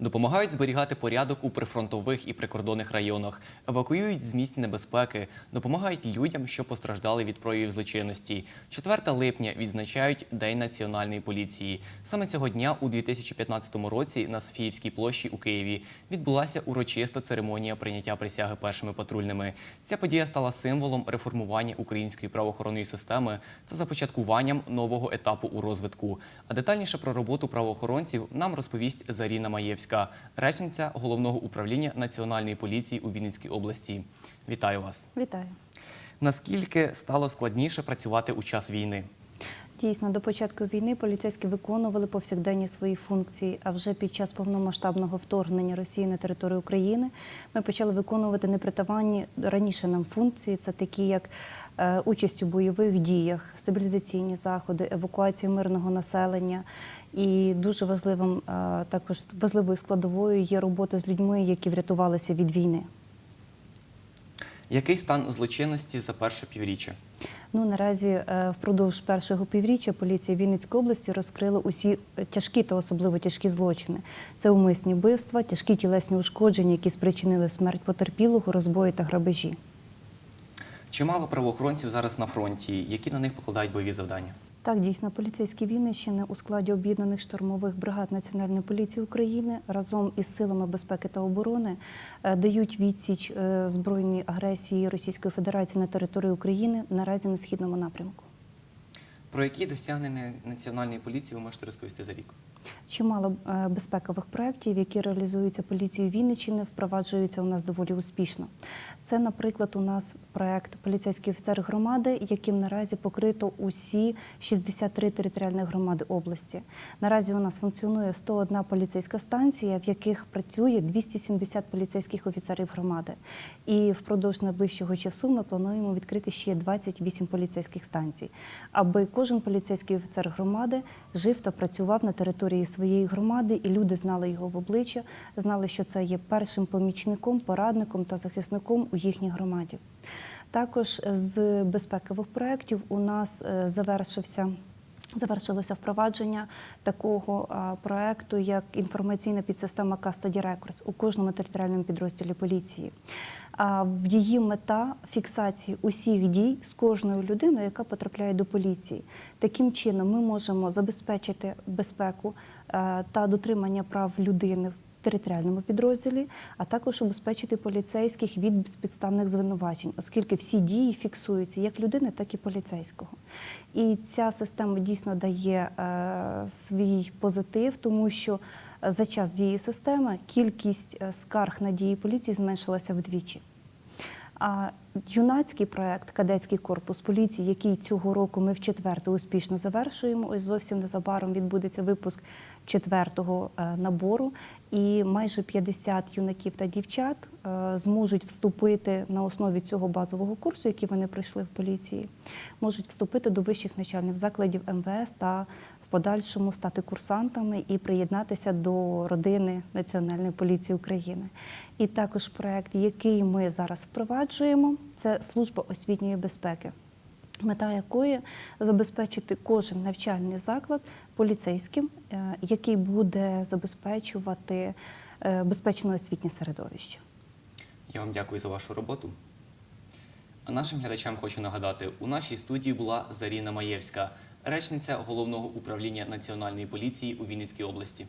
Допомагають зберігати порядок у прифронтових і прикордонних районах, евакуюють з місць небезпеки, допомагають людям, що постраждали від проявів злочинності. 4 липня відзначають День національної поліції. Саме цього дня у 2015 році на Софіївській площі у Києві відбулася урочиста церемонія прийняття присяги першими патрульними. Ця подія стала символом реформування української правоохоронної системи та започаткуванням нового етапу у розвитку. А детальніше про роботу правоохоронців нам розповість Заріна Маєвська, речниця головного управління національної поліції у Вінницькій області. Вітаю вас! Вітаю. Наскільки стало складніше працювати у час війни? Дійсно, до початку війни поліцейські виконували повсякденні свої функції. А вже під час повномасштабного вторгнення Росії на територію України ми почали виконувати непритаманні раніше нам функції. Це такі, як е, участь у бойових діях, стабілізаційні заходи, евакуація мирного населення. І дуже важливим е, також важливою складовою є робота з людьми, які врятувалися від війни. Який стан злочинності за перше півріччя? Ну наразі е, впродовж першого півріччя поліція Вінницької області розкрила усі тяжкі та особливо тяжкі злочини. Це умисні вбивства, тяжкі тілесні ушкодження, які спричинили смерть потерпілого, розбої та грабежі. Чимало правоохоронців зараз на фронті, які на них покладають бойові завдання. Так, дійсно, поліцейські Вінниччини у складі об'єднаних штурмових бригад Національної поліції України разом із силами безпеки та оборони е, дають відсіч е, збройній агресії Російської Федерації на території України наразі на східному напрямку. Про які досягнення національної поліції ви можете розповісти за рік? Чимало е, безпекових проєктів, які реалізуються поліцією Вінниччини, впроваджуються у нас доволі успішно. Це, наприклад, у нас проєкт поліцейський офіцер громади, яким наразі покрито усі 63 територіальні громади області. Наразі у нас функціонує 101 поліцейська станція, в яких працює 270 поліцейських офіцерів громади. І впродовж найближчого часу ми плануємо відкрити ще 28 поліцейських станцій, аби кожен поліцейський офіцер громади жив та працював на території своєї громади, і люди знали його в обличчя, знали, що це є першим помічником, порадником та захисником у їхній громаді. Також з безпекових проєктів у нас е, завершився. Завершилося впровадження такого проекту, як інформаційна підсистема Custody Records у кожному територіальному підрозділі поліції. В її мета фіксації усіх дій з кожною людиною, яка потрапляє до поліції. Таким чином, ми можемо забезпечити безпеку та дотримання прав людини територіальному підрозділі, а також убезпечити поліцейських від безпідставних звинувачень, оскільки всі дії фіксуються як людини, так і поліцейського. І ця система дійсно дає е, свій позитив, тому що е, за час дії системи кількість е, скарг на дії поліції зменшилася вдвічі. А юнацький проект Кадетський корпус поліції, який цього року ми в четверте успішно завершуємо. Ось зовсім незабаром відбудеться випуск четвертого е, набору, і майже 50 юнаків та дівчат е, зможуть вступити на основі цього базового курсу, який вони пройшли в поліції, можуть вступити до вищих навчальних закладів МВС та подальшому стати курсантами і приєднатися до родини Національної поліції України. І також проект, який ми зараз впроваджуємо, це служба освітньої безпеки. Мета якої забезпечити кожен навчальний заклад поліцейським, е, який буде забезпечувати е, безпечне освітнє середовище. Я вам дякую за вашу роботу. А нашим глядачам хочу нагадати: у нашій студії була Заріна Маєвська, речниця головного управління національної поліції у Вінницькій області.